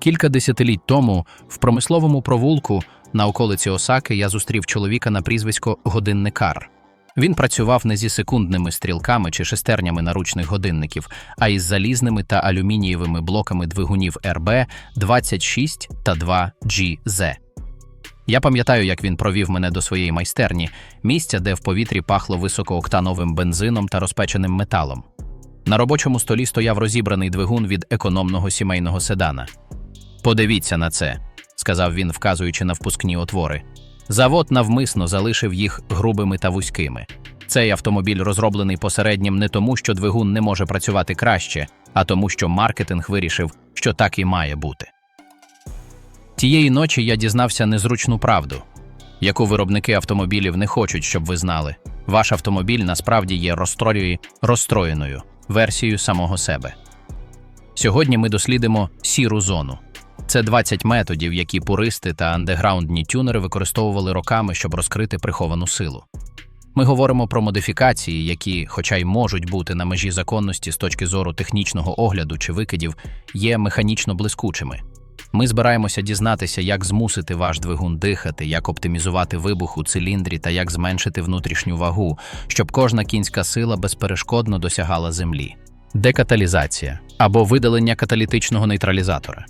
Кілька десятиліть тому в промисловому провулку на околиці Осаки я зустрів чоловіка на прізвисько Годинникар. Він працював не зі секундними стрілками чи шестернями наручних годинників, а із залізними та алюмінієвими блоками двигунів РБ 26 та 2 GZ. Я пам'ятаю, як він провів мене до своєї майстерні, місця, де в повітрі пахло високооктановим бензином та розпеченим металом. На робочому столі стояв розібраний двигун від економного сімейного седана. Подивіться на це, сказав він, вказуючи на впускні отвори. Завод навмисно залишив їх грубими та вузькими. Цей автомобіль розроблений посереднім не тому, що двигун не може працювати краще, а тому, що маркетинг вирішив, що так і має бути. Тієї ночі я дізнався незручну правду, яку виробники автомобілів не хочуть, щоб ви знали. Ваш автомобіль насправді є розстроєю, розстроєною версією самого себе. Сьогодні ми дослідимо сіру зону. Це 20 методів, які пуристи та андеграундні тюнери використовували роками, щоб розкрити приховану силу. Ми говоримо про модифікації, які, хоча й можуть бути на межі законності з точки зору технічного огляду чи викидів, є механічно блискучими. Ми збираємося дізнатися, як змусити ваш двигун дихати, як оптимізувати вибух у циліндрі та як зменшити внутрішню вагу, щоб кожна кінська сила безперешкодно досягала землі. Декаталізація або видалення каталітичного нейтралізатора.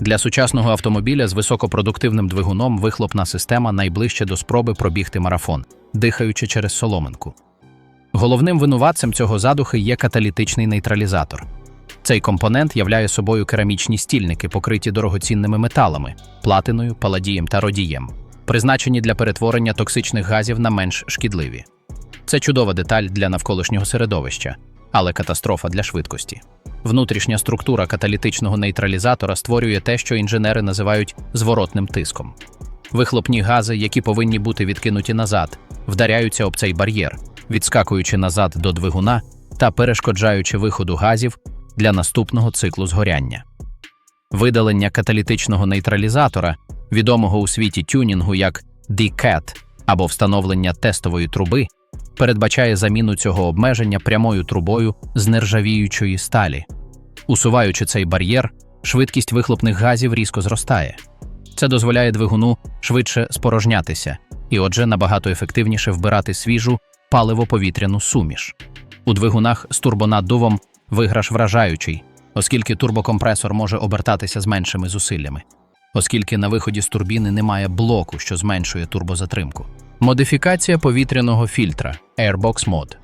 Для сучасного автомобіля з високопродуктивним двигуном вихлопна система найближче до спроби пробігти марафон, дихаючи через соломинку. Головним винуватцем цього задухи є каталітичний нейтралізатор. Цей компонент являє собою керамічні стільники, покриті дорогоцінними металами, платиною, паладієм та родієм, призначені для перетворення токсичних газів на менш шкідливі. Це чудова деталь для навколишнього середовища, але катастрофа для швидкості. Внутрішня структура каталітичного нейтралізатора створює те, що інженери називають зворотним тиском. Вихлопні гази, які повинні бути відкинуті назад, вдаряються об цей бар'єр, відскакуючи назад до двигуна та перешкоджаючи виходу газів для наступного циклу згоряння. Видалення каталітичного нейтралізатора, відомого у світі тюнінгу як DCAT або встановлення тестової труби, передбачає заміну цього обмеження прямою трубою з нержавіючої сталі. Усуваючи цей бар'єр, швидкість вихлопних газів різко зростає. Це дозволяє двигуну швидше спорожнятися і, отже, набагато ефективніше вбирати свіжу паливо-повітряну суміш. У двигунах з турбонаддувом виграш вражаючий, оскільки турбокомпресор може обертатися з меншими зусиллями, оскільки на виході з турбіни немає блоку, що зменшує турбозатримку. Модифікація повітряного фільтра Airbox Mod.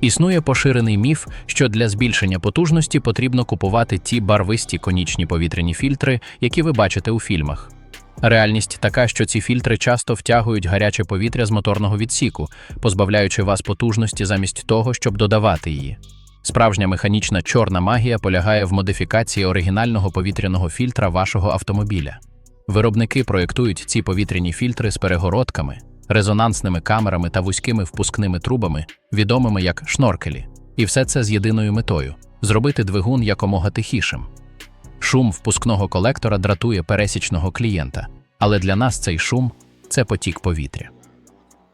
Існує поширений міф, що для збільшення потужності потрібно купувати ті барвисті конічні повітряні фільтри, які ви бачите у фільмах. Реальність така, що ці фільтри часто втягують гаряче повітря з моторного відсіку, позбавляючи вас потужності замість того, щоб додавати її. Справжня механічна чорна магія полягає в модифікації оригінального повітряного фільтра вашого автомобіля. Виробники проєктують ці повітряні фільтри з перегородками, резонансними камерами та вузькими впускними трубами, відомими як шноркелі, і все це з єдиною метою зробити двигун якомога тихішим. Шум впускного колектора дратує пересічного клієнта, але для нас цей шум це потік повітря.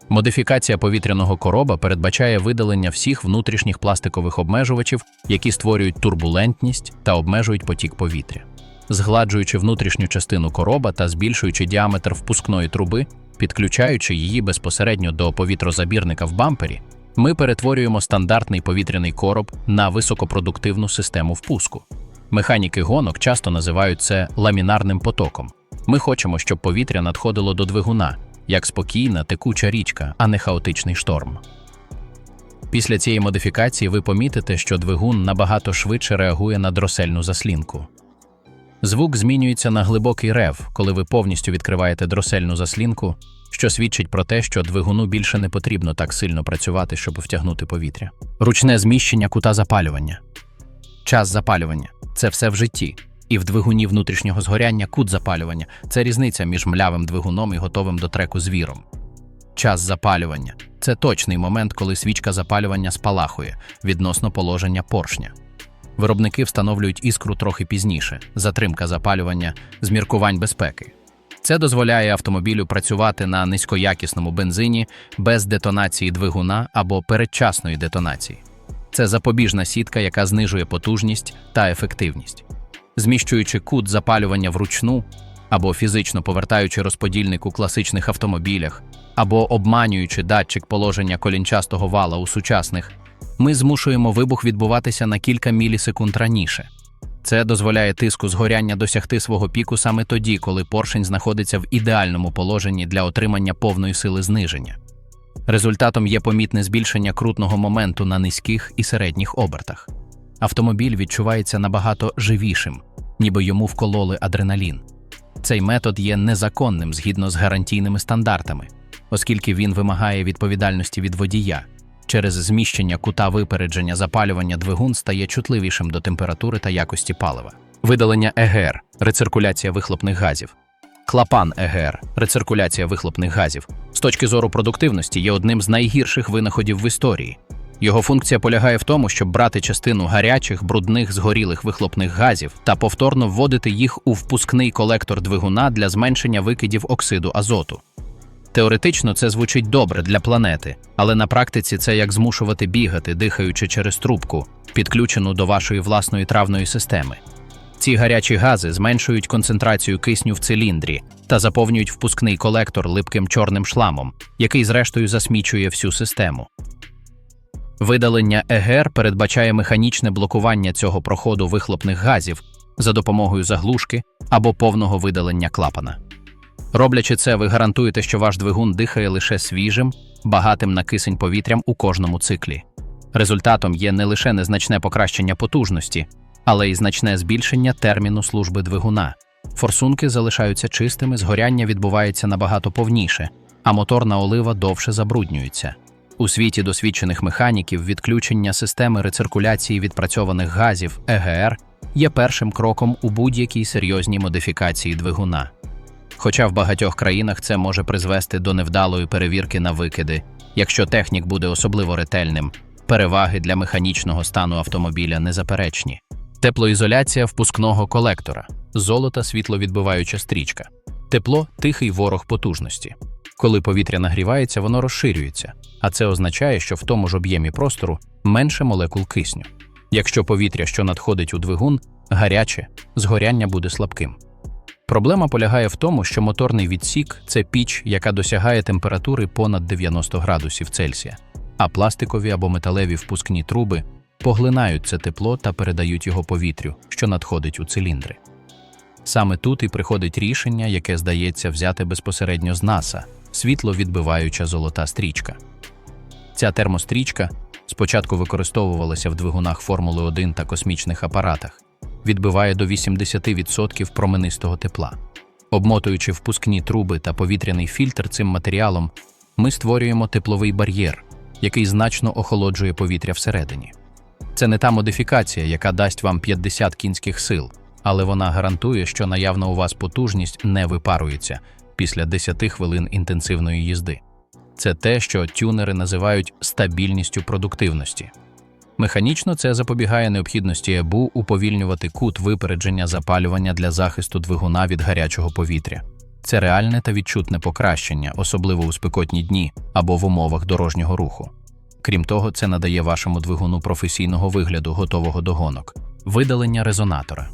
Модифікація повітряного короба передбачає видалення всіх внутрішніх пластикових обмежувачів, які створюють турбулентність та обмежують потік повітря. Згладжуючи внутрішню частину короба та збільшуючи діаметр впускної труби, підключаючи її безпосередньо до повітрозабірника в бампері, ми перетворюємо стандартний повітряний короб на високопродуктивну систему впуску. Механіки гонок часто називають це ламінарним потоком. Ми хочемо, щоб повітря надходило до двигуна як спокійна текуча річка, а не хаотичний шторм. Після цієї модифікації ви помітите, що двигун набагато швидше реагує на дросельну заслінку. Звук змінюється на глибокий рев, коли ви повністю відкриваєте дросельну заслінку, що свідчить про те, що двигуну більше не потрібно так сильно працювати, щоб втягнути повітря. Ручне зміщення кута запалювання. Час запалювання це все в житті. І в двигуні внутрішнього згоряння кут запалювання це різниця між млявим двигуном і готовим до треку звіром. Час запалювання це точний момент, коли свічка запалювання спалахує відносно положення поршня. Виробники встановлюють іскру трохи пізніше, затримка запалювання з міркувань безпеки. Це дозволяє автомобілю працювати на низькоякісному бензині без детонації двигуна або передчасної детонації. Це запобіжна сітка, яка знижує потужність та ефективність. зміщуючи кут запалювання вручну, або фізично повертаючи розподільник у класичних автомобілях, або обманюючи датчик положення колінчастого вала у сучасних, ми змушуємо вибух відбуватися на кілька мілісекунд раніше. Це дозволяє тиску згоряння досягти свого піку саме тоді, коли поршень знаходиться в ідеальному положенні для отримання повної сили зниження. Результатом є помітне збільшення крутного моменту на низьких і середніх обертах. Автомобіль відчувається набагато живішим, ніби йому вкололи адреналін. Цей метод є незаконним згідно з гарантійними стандартами, оскільки він вимагає відповідальності від водія. Через зміщення кута випередження запалювання двигун стає чутливішим до температури та якості палива. Видалення ЕГР рециркуляція вихлопних газів. Клапан ЕГР рециркуляція вихлопних газів. З точки зору продуктивності є одним з найгірших винаходів в історії. Його функція полягає в тому, щоб брати частину гарячих, брудних, згорілих вихлопних газів та повторно вводити їх у впускний колектор двигуна для зменшення викидів оксиду азоту. Теоретично це звучить добре для планети, але на практиці це як змушувати бігати, дихаючи через трубку, підключену до вашої власної травної системи. Ці гарячі гази зменшують концентрацію кисню в циліндрі та заповнюють впускний колектор липким чорним шламом, який зрештою засмічує всю систему. Видалення ЕГР передбачає механічне блокування цього проходу вихлопних газів за допомогою заглушки або повного видалення клапана. Роблячи це, ви гарантуєте, що ваш двигун дихає лише свіжим, багатим на кисень повітрям у кожному циклі. Результатом є не лише незначне покращення потужності, але й значне збільшення терміну служби двигуна. Форсунки залишаються чистими, згоряння відбувається набагато повніше, а моторна олива довше забруднюється. У світі досвідчених механіків відключення системи рециркуляції відпрацьованих газів ЕГР є першим кроком у будь-якій серйозній модифікації двигуна. Хоча в багатьох країнах це може призвести до невдалої перевірки на викиди, якщо технік буде особливо ретельним, переваги для механічного стану автомобіля незаперечні. Теплоізоляція впускного колектора, золота світловідбиваюча стрічка, тепло тихий ворог потужності. Коли повітря нагрівається, воно розширюється, а це означає, що в тому ж об'ємі простору менше молекул кисню. Якщо повітря, що надходить у двигун, гаряче, згоряння буде слабким. Проблема полягає в тому, що моторний відсік це піч, яка досягає температури понад 90 градусів Цельсія, а пластикові або металеві впускні труби поглинають це тепло та передають його повітрю, що надходить у циліндри. Саме тут і приходить рішення, яке здається взяти безпосередньо з НАСА світловідбиваюча золота стрічка. Ця термострічка спочатку використовувалася в двигунах Формули 1 та космічних апаратах, відбиває до 80% променистого тепла. Обмотуючи впускні труби та повітряний фільтр цим матеріалом, ми створюємо тепловий бар'єр, який значно охолоджує повітря всередині. Це не та модифікація, яка дасть вам 50 кінських сил, але вона гарантує, що наявна у вас потужність не випарується після 10 хвилин інтенсивної їзди. Це те, що тюнери називають стабільністю продуктивності. Механічно це запобігає необхідності ЕБУ уповільнювати кут випередження запалювання для захисту двигуна від гарячого повітря. Це реальне та відчутне покращення, особливо у спекотні дні або в умовах дорожнього руху. Крім того, це надає вашому двигуну професійного вигляду, готового до гонок. Видалення резонатора.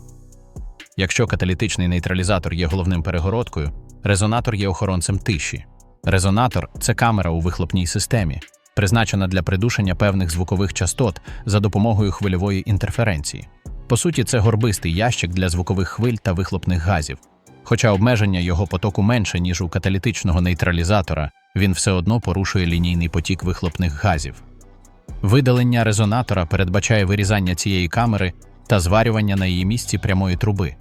Якщо каталітичний нейтралізатор є головним перегородкою, резонатор є охоронцем тиші. Резонатор це камера у вихлопній системі, призначена для придушення певних звукових частот за допомогою хвильової інтерференції. По суті, це горбистий ящик для звукових хвиль та вихлопних газів. Хоча обмеження його потоку менше, ніж у каталітичного нейтралізатора, він все одно порушує лінійний потік вихлопних газів. Видалення резонатора передбачає вирізання цієї камери та зварювання на її місці прямої труби.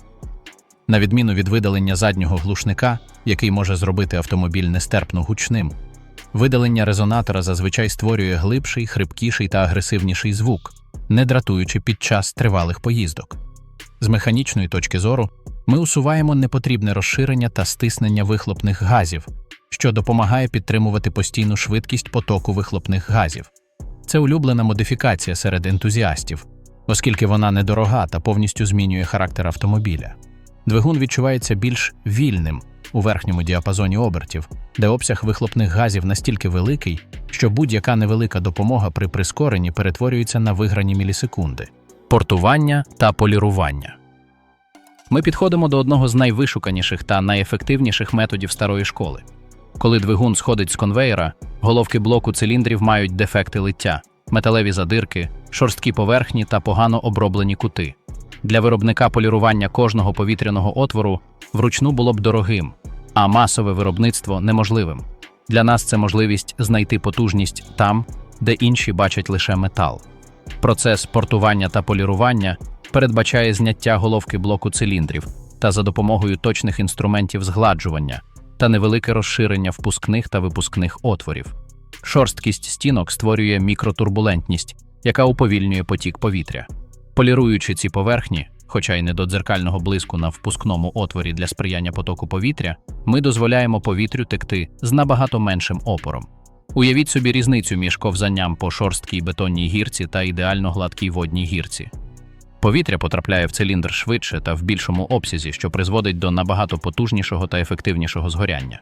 На відміну від видалення заднього глушника, який може зробити автомобіль нестерпно гучним, видалення резонатора зазвичай створює глибший, хрипкіший та агресивніший звук, не дратуючи під час тривалих поїздок. З механічної точки зору, ми усуваємо непотрібне розширення та стиснення вихлопних газів, що допомагає підтримувати постійну швидкість потоку вихлопних газів. Це улюблена модифікація серед ентузіастів, оскільки вона недорога та повністю змінює характер автомобіля. Двигун відчувається більш вільним у верхньому діапазоні обертів, де обсяг вихлопних газів настільки великий, що будь-яка невелика допомога при прискоренні перетворюється на виграні мілісекунди. Портування та полірування. Ми підходимо до одного з найвишуканіших та найефективніших методів старої школи. Коли двигун сходить з конвейера, головки блоку циліндрів мають дефекти лиття, металеві задирки, шорсткі поверхні та погано оброблені кути. Для виробника полірування кожного повітряного отвору вручну було б дорогим, а масове виробництво неможливим. Для нас це можливість знайти потужність там, де інші бачать лише метал. Процес портування та полірування передбачає зняття головки блоку циліндрів та за допомогою точних інструментів згладжування та невелике розширення впускних та випускних отворів. Шорсткість стінок створює мікротурбулентність, яка уповільнює потік повітря. Поліруючи ці поверхні, хоча й не до дзеркального блиску на впускному отворі для сприяння потоку повітря, ми дозволяємо повітрю текти з набагато меншим опором. Уявіть собі різницю між ковзанням по шорсткій бетонній гірці та ідеально гладкій водній гірці. Повітря потрапляє в циліндр швидше та в більшому обсязі, що призводить до набагато потужнішого та ефективнішого згоряння.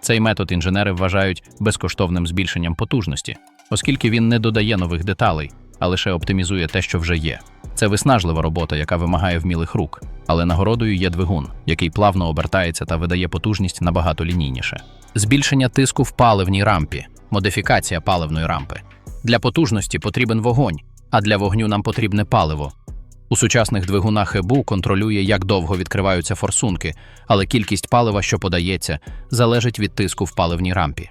Цей метод інженери вважають безкоштовним збільшенням потужності, оскільки він не додає нових деталей, а лише оптимізує те, що вже є. Це виснажлива робота, яка вимагає вмілих рук, але нагородою є двигун, який плавно обертається та видає потужність набагато лінійніше. Збільшення тиску в паливній рампі, модифікація паливної рампи. Для потужності потрібен вогонь, а для вогню нам потрібне паливо. У сучасних двигунах ЕБУ контролює, як довго відкриваються форсунки, але кількість палива, що подається, залежить від тиску в паливній рампі.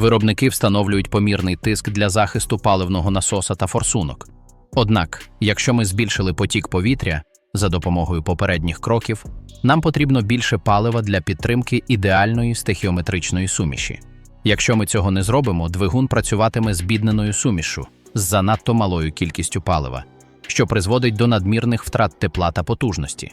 Виробники встановлюють помірний тиск для захисту паливного насоса та форсунок. Однак, якщо ми збільшили потік повітря за допомогою попередніх кроків, нам потрібно більше палива для підтримки ідеальної стехіометричної суміші. Якщо ми цього не зробимо, двигун працюватиме з бідненою сумішшю з занадто малою кількістю палива, що призводить до надмірних втрат тепла та потужності.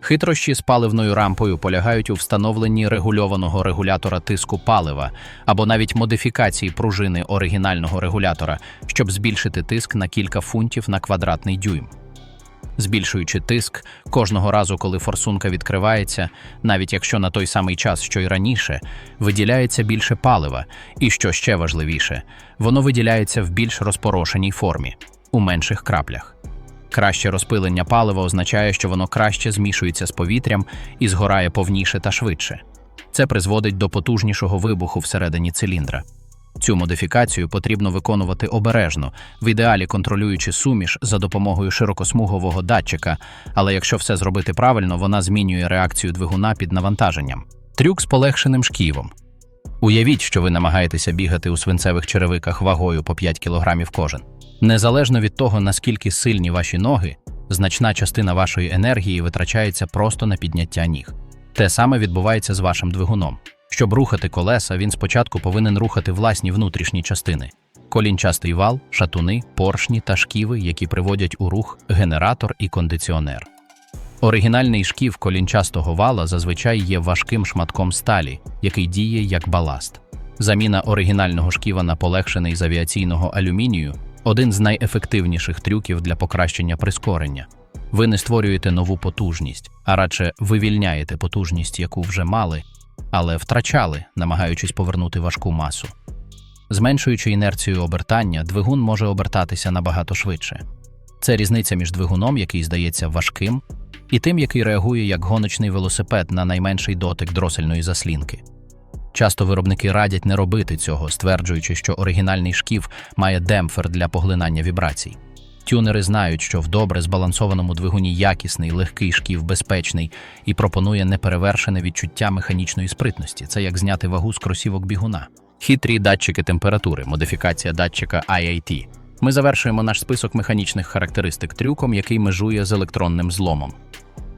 Хитрощі з паливною рампою полягають у встановленні регульованого регулятора тиску палива або навіть модифікації пружини оригінального регулятора, щоб збільшити тиск на кілька фунтів на квадратний дюйм. Збільшуючи тиск кожного разу, коли форсунка відкривається, навіть якщо на той самий час, що й раніше, виділяється більше палива, і що ще важливіше, воно виділяється в більш розпорошеній формі, у менших краплях. Краще розпилення палива означає, що воно краще змішується з повітрям і згорає повніше та швидше. Це призводить до потужнішого вибуху всередині циліндра. Цю модифікацію потрібно виконувати обережно, в ідеалі контролюючи суміш за допомогою широкосмугового датчика, але якщо все зробити правильно, вона змінює реакцію двигуна під навантаженням. Трюк з полегшеним шківом. Уявіть, що ви намагаєтеся бігати у свинцевих черевиках вагою по 5 кг кожен. Незалежно від того, наскільки сильні ваші ноги, значна частина вашої енергії витрачається просто на підняття ніг. Те саме відбувається з вашим двигуном. Щоб рухати колеса, він спочатку повинен рухати власні внутрішні частини: колінчастий вал, шатуни, поршні та шківи, які приводять у рух генератор і кондиціонер. Оригінальний шків колінчастого вала зазвичай є важким шматком сталі, який діє як баласт. Заміна оригінального шківа на полегшений з авіаційного алюмінію один з найефективніших трюків для покращення прискорення. Ви не створюєте нову потужність, а радше вивільняєте потужність, яку вже мали, але втрачали, намагаючись повернути важку масу. Зменшуючи інерцію обертання, двигун може обертатися набагато швидше. Це різниця між двигуном, який здається важким, і тим, який реагує як гоночний велосипед на найменший дотик дросельної заслінки. Часто виробники радять не робити цього, стверджуючи, що оригінальний шків має демпфер для поглинання вібрацій. Тюнери знають, що в добре збалансованому двигуні якісний, легкий шків безпечний і пропонує неперевершене відчуття механічної спритності. Це як зняти вагу з кросівок бігуна. Хитрі датчики температури, модифікація датчика IAT. Ми завершуємо наш список механічних характеристик трюком, який межує з електронним зломом.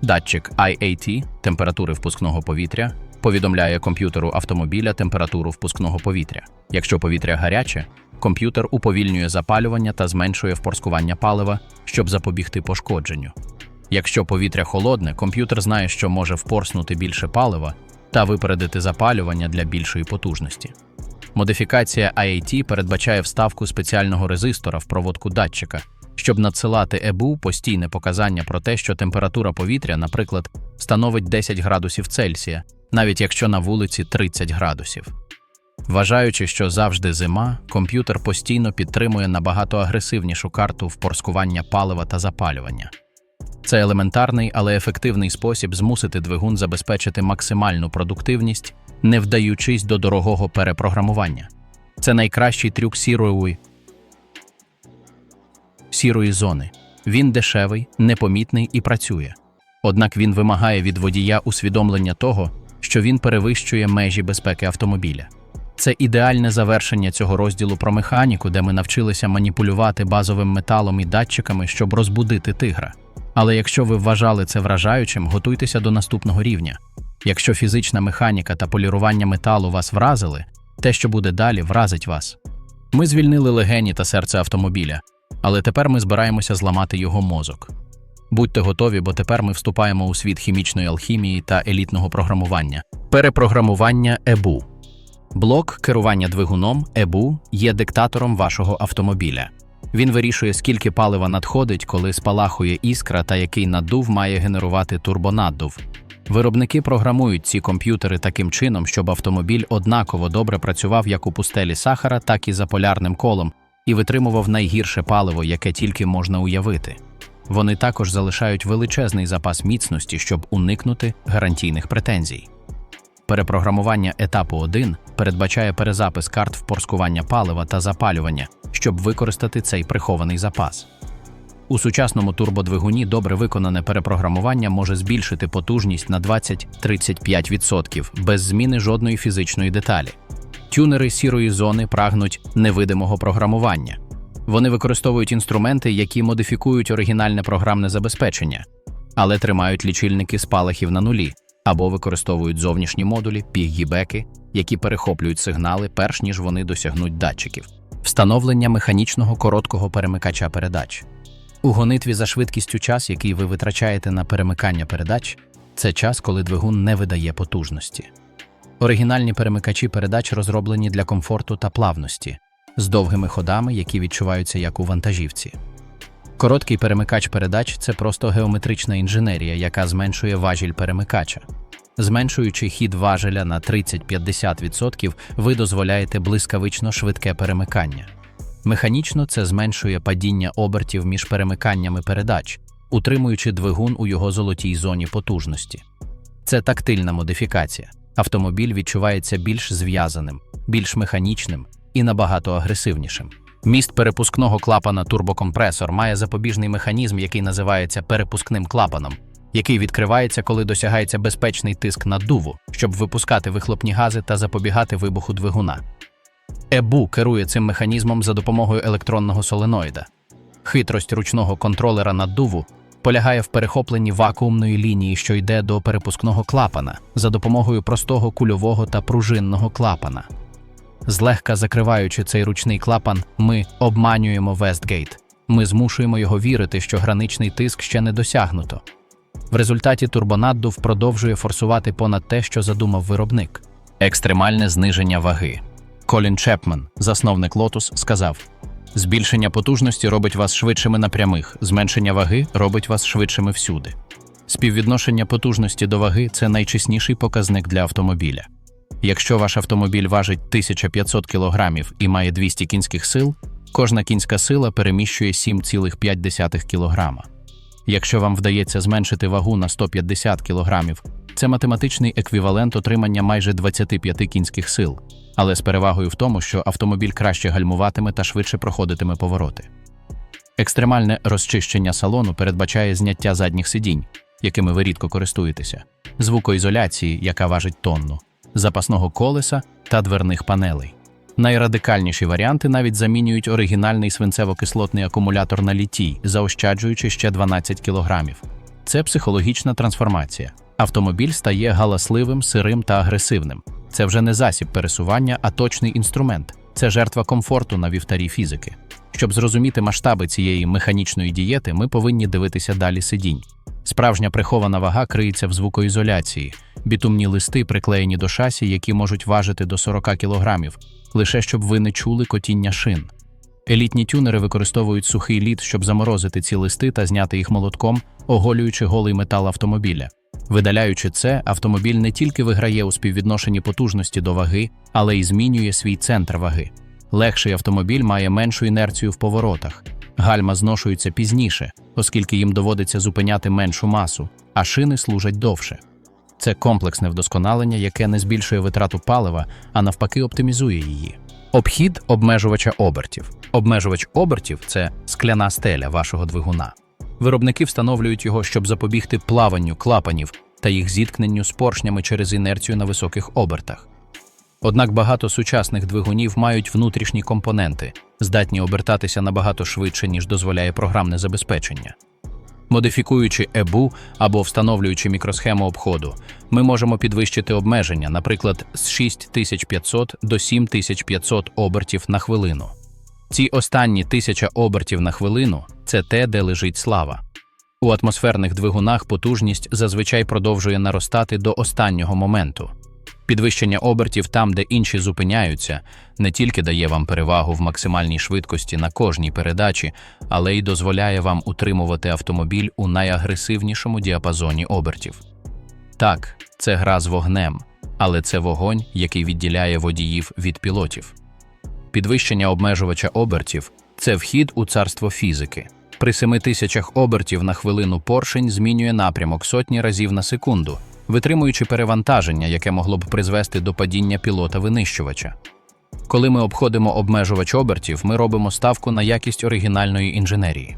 Датчик IAT температури впускного повітря повідомляє комп'ютеру автомобіля температуру впускного повітря. Якщо повітря гаряче, комп'ютер уповільнює запалювання та зменшує впорскування палива, щоб запобігти пошкодженню. Якщо повітря холодне, комп'ютер знає, що може впорснути більше палива та випередити запалювання для більшої потужності. Модифікація IAT передбачає вставку спеціального резистора в проводку датчика, щоб надсилати ЕБУ постійне показання про те, що температура повітря, наприклад, становить 10 градусів Цельсія, навіть якщо на вулиці 30 градусів. Вважаючи, що завжди зима, комп'ютер постійно підтримує набагато агресивнішу карту впорскування палива та запалювання. Це елементарний, але ефективний спосіб змусити двигун забезпечити максимальну продуктивність, не вдаючись до дорогого перепрограмування. Це найкращий трюк сірої сірої зони. Він дешевий, непомітний і працює. Однак він вимагає від водія усвідомлення того, що він перевищує межі безпеки автомобіля. Це ідеальне завершення цього розділу про механіку, де ми навчилися маніпулювати базовим металом і датчиками, щоб розбудити тигра. Але якщо ви вважали це вражаючим, готуйтеся до наступного рівня. Якщо фізична механіка та полірування металу вас вразили, те, що буде далі, вразить вас. Ми звільнили легені та серце автомобіля, але тепер ми збираємося зламати його мозок. Будьте готові, бо тепер ми вступаємо у світ хімічної алхімії та елітного програмування. Перепрограмування ЕБУ. Блок керування двигуном ЕБУ є диктатором вашого автомобіля. Він вирішує, скільки палива надходить, коли спалахує іскра та який наддув має генерувати турбонаддув. Виробники програмують ці комп'ютери таким чином, щоб автомобіль однаково добре працював як у пустелі Сахара, так і за полярним колом, і витримував найгірше паливо, яке тільки можна уявити. Вони також залишають величезний запас міцності, щоб уникнути гарантійних претензій. Перепрограмування етапу 1 передбачає перезапис карт впорскування палива та запалювання, щоб використати цей прихований запас. У сучасному турбодвигуні добре виконане перепрограмування може збільшити потужність на 20-35% без зміни жодної фізичної деталі. Тюнери сірої зони прагнуть невидимого програмування. Вони використовують інструменти, які модифікують оригінальне програмне забезпечення, але тримають лічильники спалахів на нулі або використовують зовнішні модулі, піггібеки, які перехоплюють сигнали, перш ніж вони досягнуть датчиків. Встановлення механічного короткого перемикача передач. У гонитві за швидкістю час, який ви витрачаєте на перемикання передач, це час, коли двигун не видає потужності. Оригінальні перемикачі передач розроблені для комфорту та плавності, з довгими ходами, які відчуваються як у вантажівці. Короткий перемикач передач це просто геометрична інженерія, яка зменшує важіль перемикача. Зменшуючи хід важеля на 30-50%, ви дозволяєте блискавично швидке перемикання. Механічно це зменшує падіння обертів між перемиканнями передач, утримуючи двигун у його золотій зоні потужності. Це тактильна модифікація. Автомобіль відчувається більш зв'язаним, більш механічним і набагато агресивнішим. Міст перепускного клапана турбокомпресор має запобіжний механізм, який називається перепускним клапаном, який відкривається, коли досягається безпечний тиск наддуву, щоб випускати вихлопні гази та запобігати вибуху двигуна. ЕБУ керує цим механізмом за допомогою електронного соленоїда. Хитрость ручного контролера наддуву полягає в перехопленні вакуумної лінії, що йде до перепускного клапана, за допомогою простого кульового та пружинного клапана. Злегка закриваючи цей ручний клапан, ми обманюємо Вестгейт. Ми змушуємо його вірити, що граничний тиск ще не досягнуто. В результаті турбонаддув продовжує форсувати понад те, що задумав виробник. Екстремальне зниження ваги. Колін Чепман, засновник Lotus, сказав: збільшення потужності робить вас швидшими на прямих, зменшення ваги робить вас швидшими всюди. Співвідношення потужності до ваги це найчесніший показник для автомобіля. Якщо ваш автомобіль важить 1500 кг і має 200 кінських сил, кожна кінська сила переміщує 7,5 кг. Якщо вам вдається зменшити вагу на 150 кг, це математичний еквівалент отримання майже 25 кінських сил, але з перевагою в тому, що автомобіль краще гальмуватиме та швидше проходитиме повороти. Екстремальне розчищення салону передбачає зняття задніх сидінь, якими ви рідко користуєтеся, звукоізоляції, яка важить тонну, запасного колеса та дверних панелей. Найрадикальніші варіанти навіть замінюють оригінальний свинцево-кислотний акумулятор на літій, заощаджуючи ще 12 кілограмів. Це психологічна трансформація. Автомобіль стає галасливим, сирим та агресивним. Це вже не засіб пересування, а точний інструмент. Це жертва комфорту на вівтарі фізики. Щоб зрозуміти масштаби цієї механічної дієти, ми повинні дивитися далі сидінь. Справжня прихована вага криється в звукоізоляції, бітумні листи приклеєні до шасі, які можуть важити до 40 кілограмів, лише щоб ви не чули котіння шин. Елітні тюнери використовують сухий лід, щоб заморозити ці листи та зняти їх молотком, оголюючи голий метал автомобіля. Видаляючи це, автомобіль не тільки виграє у співвідношенні потужності до ваги, але й змінює свій центр ваги. Легший автомобіль має меншу інерцію в поворотах. Гальма зношуються пізніше, оскільки їм доводиться зупиняти меншу масу, а шини служать довше. Це комплексне вдосконалення, яке не збільшує витрату палива, а навпаки оптимізує її. Обхід обмежувача обертів. Обмежувач обертів це скляна стеля вашого двигуна. Виробники встановлюють його, щоб запобігти плаванню клапанів та їх зіткненню з поршнями через інерцію на високих обертах. Однак багато сучасних двигунів мають внутрішні компоненти, здатні обертатися набагато швидше, ніж дозволяє програмне забезпечення. Модифікуючи ЕБУ або встановлюючи мікросхему обходу, ми можемо підвищити обмеження, наприклад, з 6500 до 7500 обертів на хвилину. Ці останні тисяча обертів на хвилину це те, де лежить слава. У атмосферних двигунах потужність зазвичай продовжує наростати до останнього моменту. Підвищення обертів там, де інші зупиняються, не тільки дає вам перевагу в максимальній швидкості на кожній передачі, але й дозволяє вам утримувати автомобіль у найагресивнішому діапазоні обертів. Так, це гра з вогнем, але це вогонь, який відділяє водіїв від пілотів. Підвищення обмежувача обертів це вхід у царство фізики. При 7000 обертів на хвилину поршень змінює напрямок сотні разів на секунду, витримуючи перевантаження, яке могло б призвести до падіння пілота-винищувача. Коли ми обходимо обмежувач обертів, ми робимо ставку на якість оригінальної інженерії.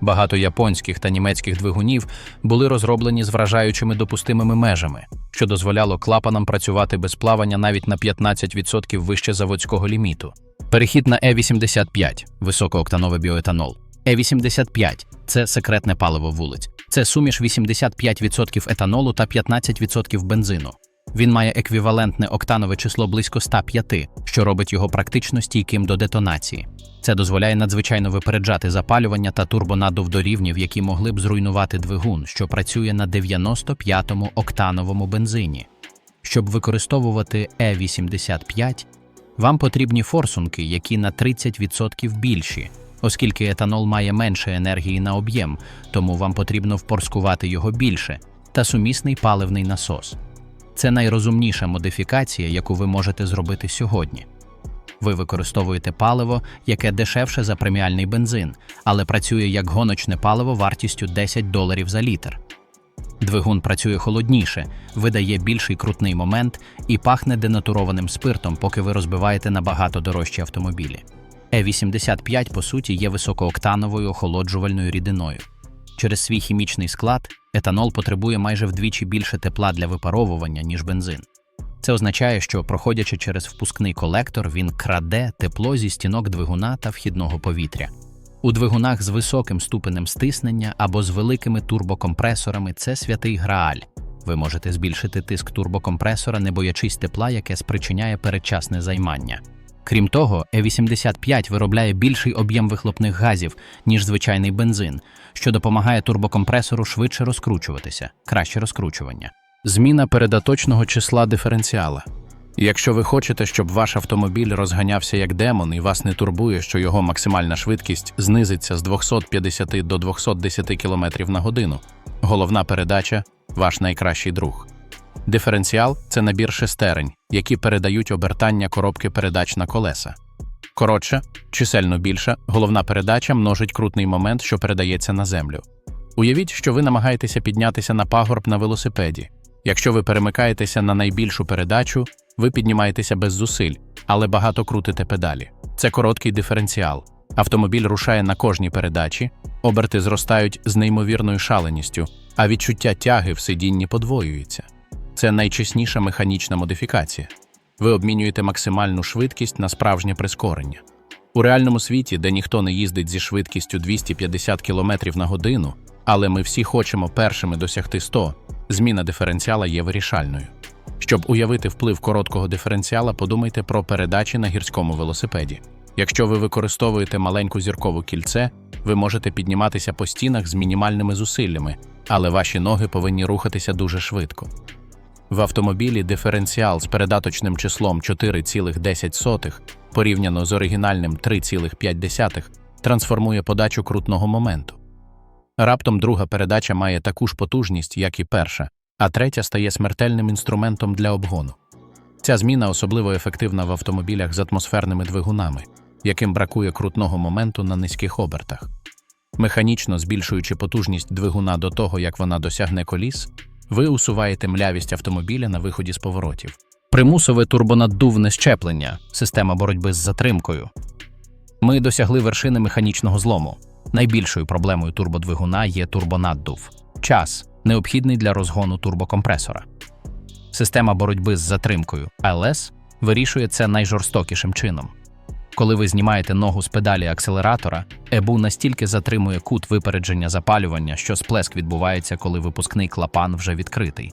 Багато японських та німецьких двигунів були розроблені з вражаючими допустимими межами, що дозволяло клапанам працювати без плавання навіть на 15% вище заводського ліміту. Перехід на Е85 високооктановий біоетанол. Е85 це секретне паливо вулиць. Це суміш 85% етанолу та 15% бензину. Він має еквівалентне октанове число близько 105, що робить його практично стійким до детонації. Це дозволяє надзвичайно випереджати запалювання та турбонадув до рівнів, які могли б зруйнувати двигун, що працює на 95-му октановому бензині. Щоб використовувати Е85, вам потрібні форсунки, які на 30% більші, оскільки етанол має менше енергії на об'єм, тому вам потрібно впорскувати його більше, та сумісний паливний насос. Це найрозумніша модифікація, яку ви можете зробити сьогодні. Ви використовуєте паливо, яке дешевше за преміальний бензин, але працює як гоночне паливо вартістю 10 доларів за літр. Двигун працює холодніше, видає більший крутний момент і пахне денатурованим спиртом, поки ви розбиваєте набагато дорожчі автомобілі. Е85, по суті, є високооктановою охолоджувальною рідиною. Через свій хімічний склад етанол потребує майже вдвічі більше тепла для випаровування, ніж бензин. Це означає, що, проходячи через впускний колектор, він краде тепло зі стінок двигуна та вхідного повітря. У двигунах з високим ступенем стиснення або з великими турбокомпресорами це святий грааль. Ви можете збільшити тиск турбокомпресора, не боячись тепла, яке спричиняє передчасне займання. Крім того, Е85 виробляє більший об'єм вихлопних газів, ніж звичайний бензин, що допомагає турбокомпресору швидше розкручуватися, краще розкручування. Зміна передаточного числа диференціала. Якщо ви хочете, щоб ваш автомобіль розганявся як демон і вас не турбує, що його максимальна швидкість знизиться з 250 до 210 км на годину, головна передача ваш найкращий друг. Диференціал це набір шестерень, які передають обертання коробки передач на колеса. Коротше, чисельно більша, головна передача множить крутний момент, що передається на землю. Уявіть, що ви намагаєтеся піднятися на пагорб на велосипеді. Якщо ви перемикаєтеся на найбільшу передачу, ви піднімаєтеся без зусиль, але багато крутите педалі. Це короткий диференціал. Автомобіль рушає на кожній передачі, оберти зростають з неймовірною шаленістю, а відчуття тяги в сидінні подвоюється. Це найчесніша механічна модифікація. Ви обмінюєте максимальну швидкість на справжнє прискорення. У реальному світі, де ніхто не їздить зі швидкістю 250 км на годину, але ми всі хочемо першими досягти 100, зміна диференціала є вирішальною. Щоб уявити вплив короткого диференціала, подумайте про передачі на гірському велосипеді. Якщо ви використовуєте маленьку зіркову кільце, ви можете підніматися по стінах з мінімальними зусиллями, але ваші ноги повинні рухатися дуже швидко. В автомобілі диференціал з передаточним числом 4,10 порівняно з оригінальним 3,5 трансформує подачу крутного моменту. Раптом друга передача має таку ж потужність, як і перша, а третя стає смертельним інструментом для обгону. Ця зміна особливо ефективна в автомобілях з атмосферними двигунами. яким бракує крутного моменту на низьких обертах. Механічно збільшуючи потужність двигуна до того, як вона досягне коліс, ви усуваєте млявість автомобіля на виході з поворотів. Примусове турбонаддувне щеплення система боротьби з затримкою. Ми досягли вершини механічного злому. Найбільшою проблемою турбодвигуна є турбонаддув час, необхідний для розгону турбокомпресора. Система боротьби з затримкою ALS вирішує це найжорстокішим чином. Коли ви знімаєте ногу з педалі акселератора, ЕБУ настільки затримує кут випередження запалювання, що сплеск відбувається, коли випускний клапан вже відкритий.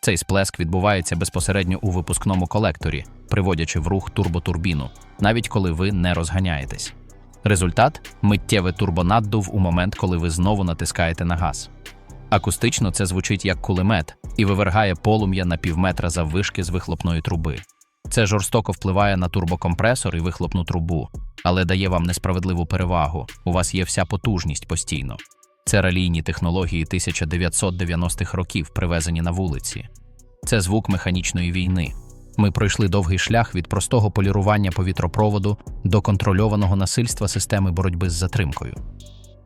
Цей сплеск відбувається безпосередньо у випускному колекторі, приводячи в рух турботурбіну, навіть коли ви не розганяєтесь. Результат миттєвий турбонаддув у момент, коли ви знову натискаєте на газ. Акустично це звучить як кулемет і вивергає полум'я на півметра заввишки з вихлопної труби. Це жорстоко впливає на турбокомпресор і вихлопну трубу, але дає вам несправедливу перевагу. У вас є вся потужність постійно. Це ралійні технології 1990-х років, привезені на вулиці. Це звук механічної війни. Ми пройшли довгий шлях від простого полірування повітропроводу до контрольованого насильства системи боротьби з затримкою.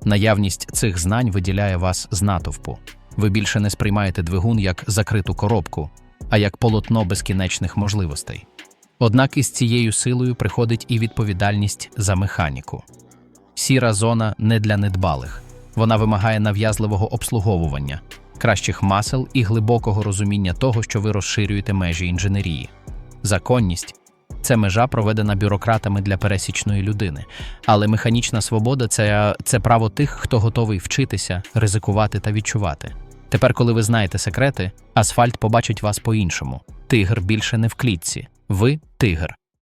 Наявність цих знань виділяє вас з натовпу. Ви більше не сприймаєте двигун як закриту коробку, а як полотно безкінечних можливостей. Однак із цією силою приходить і відповідальність за механіку. Сіра зона не для недбалих. Вона вимагає нав'язливого обслуговування, кращих масел і глибокого розуміння того, що ви розширюєте межі інженерії. Законність це межа, проведена бюрократами для пересічної людини. Але механічна свобода це, це право тих, хто готовий вчитися, ризикувати та відчувати. Тепер, коли ви знаєте секрети, асфальт побачить вас по-іншому. Тигр більше не в клітці. Ви тигр.